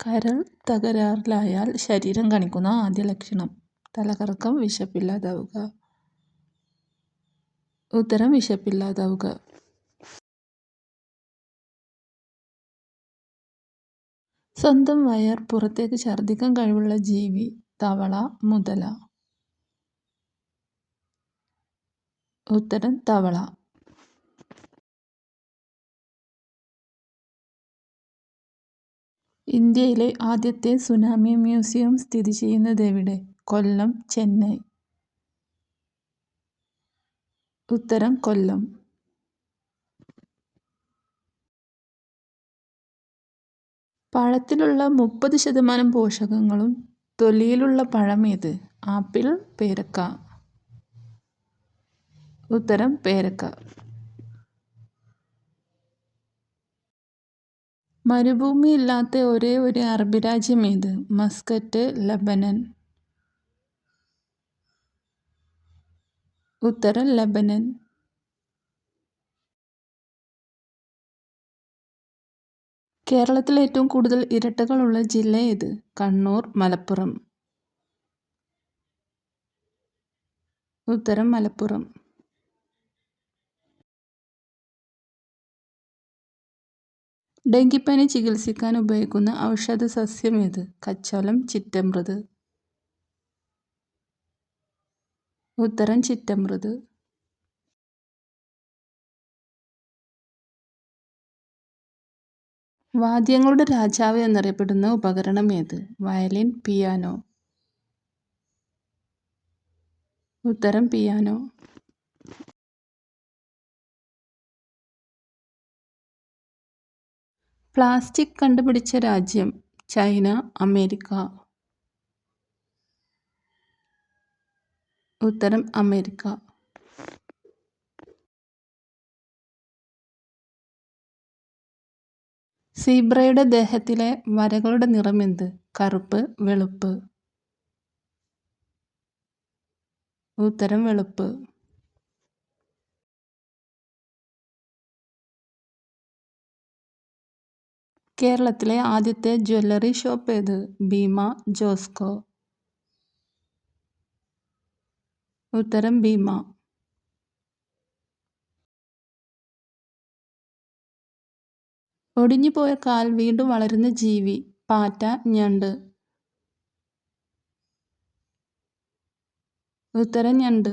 കരൾ തകരാറിലായാൽ ശരീരം കാണിക്കുന്ന ആദ്യ ലക്ഷണം. തലകറക്കം വിശപ്പില്ലാതാവുക. ഉത്തരം വിശപ്പില്ലാതാവുക. സ്വന്തം വയർ പുറത്തേക്ക് ഛർദ്ദിക്കാൻ കഴിവുള്ള ജീവി തവള മുതല. ഉത്തരം തവള. ഇന്ത്യയിലെ ആദ്യത്തെ സുനാമി മ്യൂസിയം സ്ഥിതി ചെയ്യുന്നത് എവിടെ? കൊല്ലം ചെന്നൈ. ഉത്തരം കൊല്ലം. പഴത്തിലുള്ള മുപ്പത് ശതമാനം പോഷകങ്ങളും തൊലിയിലുള്ള പഴം ഏത്? ആപ്പിൾ പേരക്ക. ഉത്തരം പേരക്ക. മരുഭൂമി ഇല്ലാത്ത ഒരേ ഒരു അറബ് രാജ്യം ഏത് മസ്കറ്റ് ലബനൻ. ഉത്തരം ലബനൻ. കേരളത്തിൽ ഏറ്റവും കൂടുതൽ ഇരട്ടകളുള്ള ജില്ല ഏത്? കണ്ണൂർ മലപ്പുറം. ഉത്തരം മലപ്പുറം. ഡെങ്കിപ്പനി ചികിത്സിക്കാൻ ഉപയോഗിക്കുന്ന ഔഷധ സസ്യം ഏത്? കച്ചോലം ചിറ്റമൃത്. ഉത്തരം ചിറ്റമൃത്. വാദ്യങ്ങളുടെ രാജാവ് എന്നറിയപ്പെടുന്ന ഉപകരണം ഏത്? Violin piano. ഉത്തരം പിയാനോ. പ്ലാസ്റ്റിക് കണ്ടുപിടിച്ച രാജ്യം ചൈന അമേരിക്ക. ഉത്തരം അമേരിക്ക. സീബ്രയുടെ ദേഹത്തിലെ വരകളുടെ നിറം എന്ത്? കറുപ്പ് വെളുപ്പ്. ഉത്തരം വെളുപ്പ്. കേരളത്തിലെ ആദ്യത്തെ ജ്വല്ലറി ഷോപ്പ് ഏത്? ഭീമ ജോസ്കോ. ഉത്തരം ഭീമ. ഒടിഞ്ഞുപോയ കാൽ വീണ്ടും വളരുന്ന ജീവി പാറ്റ ഞണ്ട്. ഉത്തരം ഞണ്ട്.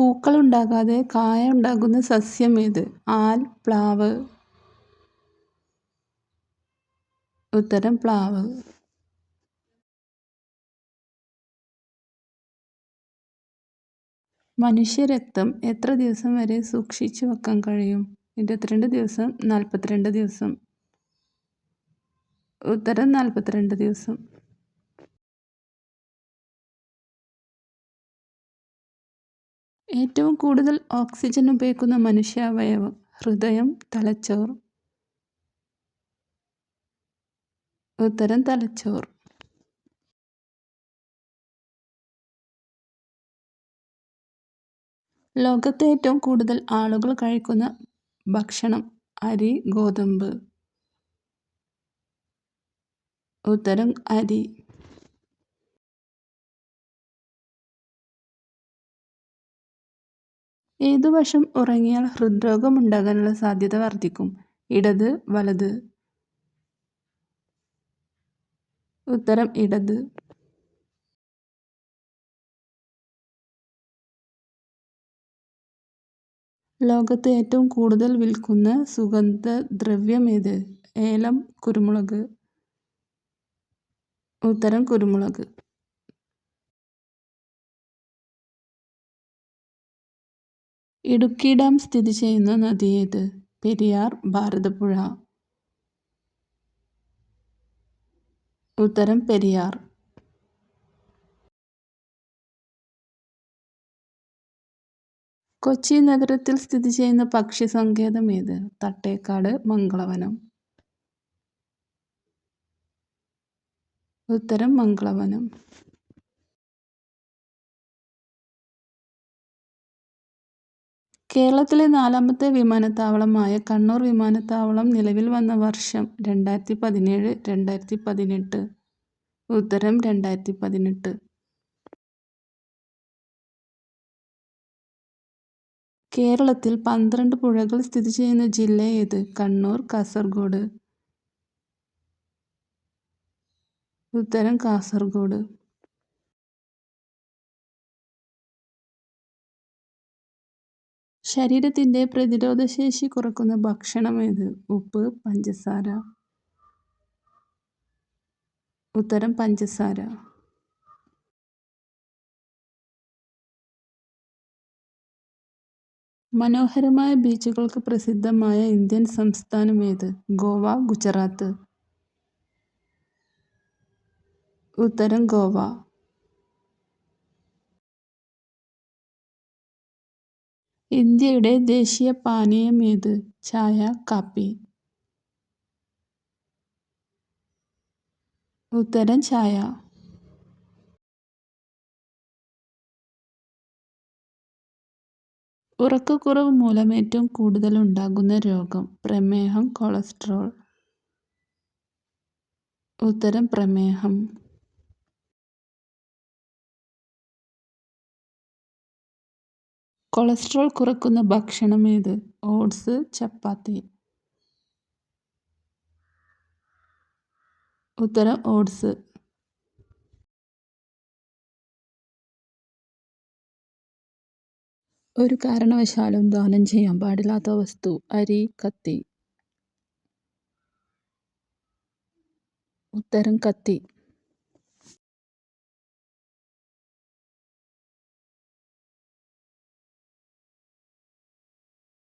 പൂക്കളുണ്ടാകാതെ കായ ഉണ്ടാകുന്ന സസ്യം ഏത്? ആൽ പ്ലാവ്. ഉത്തരം പ്ലാവ്. മനുഷ്യരക്തം എത്ര ദിവസം വരെ സൂക്ഷിച്ചു വെക്കാൻ കഴിയും? ഇരുപത്തിരണ്ട് ദിവസം നാൽപ്പത്തിരണ്ട് ദിവസം. ഉത്തരം നാൽപ്പത്തിരണ്ട് ദിവസം. ഏറ്റവും കൂടുതൽ ഓക്സിജൻ ഉപയോഗിക്കുന്ന മനുഷ്യാവയവം ഹൃദയം തലച്ചോർ. ഉത്തരം തലച്ചോർ. ലോകത്തെ ഏറ്റവും കൂടുതൽ ആളുകൾ കഴിക്കുന്ന ഭക്ഷണം അരി ഗോതമ്പ്. ഉത്തരം അരി. ഏതു വശം ഉറങ്ങിയാൽ ഹൃദ്രോഗം ഉണ്ടാകാനുള്ള സാധ്യത വർദ്ധിക്കും. ഇടത് വലത്. ഉത്തരം ഇടത്. ലോകത്ത് ഏറ്റവും കൂടുതൽ വിൽക്കുന്ന സുഗന്ധദ്രവ്യം ഏത്? ഏലം കുരുമുളക്. ഉത്തരം കുരുമുളക്. ഇടുക്കി ഡാം സ്ഥിതി ചെയ്യുന്ന നദി ഏത്? പെരിയാർ ഭാരതപ്പുഴ. ഉത്തരം പെരിയാർ. കൊച്ചി നഗരത്തിൽ സ്ഥിതി ചെയ്യുന്ന പക്ഷി സങ്കേതം ഏത്? തട്ടേക്കാട് മംഗളവനം. ഉത്തരം മംഗളവനം. കേരളത്തിലെ നാലാമത്തെ വിമാനത്താവളമായ കണ്ണൂർ വിമാനത്താവളം നിലവിൽ വന്ന വർഷം രണ്ടായിരത്തി പതിനേഴ് രണ്ടായിരത്തി പതിനെട്ട് ഉത്തരം രണ്ടായിരത്തി പതിനെട്ട് കേരളത്തിൽ പന്ത്രണ്ട് പുഴകൾ സ്ഥിതി ചെയ്യുന്ന ജില്ല ഏത്? കണ്ണൂർ കാസർഗോഡ്. ഉത്തരം കാസർഗോഡ്. ശരീരത്തിന്റെ പ്രതിരോധശേഷി കുറക്കുന്ന ഭക്ഷണം ഏത്? ഉപ്പ് പഞ്ചസാര. ഉത്തരം പഞ്ചസാര. മനോഹരമായ ബീച്ചുകൾക്ക് പ്രസിദ്ധമായ ഇന്ത്യൻ സംസ്ഥാനം ഏത്? ഗോവ ഗുജറാത്ത്. ഉത്തരം ഗോവ. ഇന്ത്യയുടെ ദേശീയ പാനീയം ഏത് ചായ കാപ്പി. ഉത്തരം ചായ. ഉറക്കക്കുറവ് മൂലം ഏറ്റവും കൂടുതൽ ഉണ്ടാകുന്ന രോഗം പ്രമേഹം കൊളസ്ട്രോൾ. ഉത്തരം പ്രമേഹം. കൊളസ്ട്രോൾ കുറക്കുന്ന ഭക്ഷണം ഏത്? ഓട്സ് ചപ്പാത്തി. ഉത്തരം ഓട്സ്. ഒരു കാരണവശാലും ദാനം ചെയ്യാൻ പാടില്ലാത്ത വസ്തു അരി കത്തി. ഉത്തരം കത്തി.